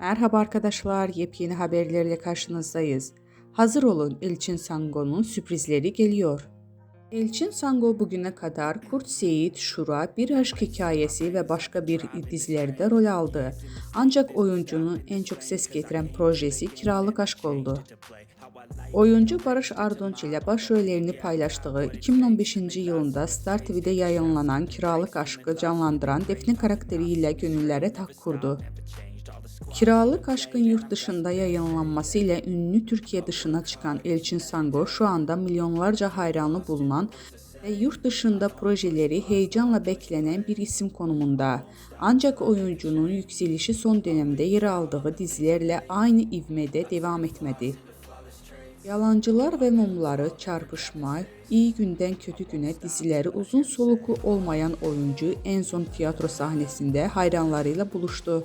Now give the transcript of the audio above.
Merhaba arkadaşlar, yepyeni haberlerle karşınızdayız. Hazır olun, Elçin Sango'nun sürprizleri geliyor. Elçin Sango bugüne kadar Kurt Seyit, Şura, Bir Aşk Hikayesi ve başka bir dizilerde rol aldı. Ancak oyuncunun en çok ses getiren projesi Kiralık Aşk oldu. Oyuncu Barış Ardonç ile başrollerini paylaştığı 2015 yılında Star TV'de yayınlanan Kiralık Aşkı canlandıran Defne karakteriyle gönüllere tak kurdu. Kiralık Aşkın yurt dışında yayınlanması ile ünlü Türkiye dışına çıkan Elçin Sango şu anda milyonlarca hayranı bulunan ve yurt dışında projeleri heyecanla beklenen bir isim konumunda. Ancak oyuncunun yükselişi son dönemde yer aldığı dizilerle aynı ivmede devam etmedi. Yalancılar ve Mumları, Çarpışma, İyi Günden Kötü Güne dizileri uzun soluklu olmayan oyuncu en son tiyatro sahnesinde hayranlarıyla buluştu.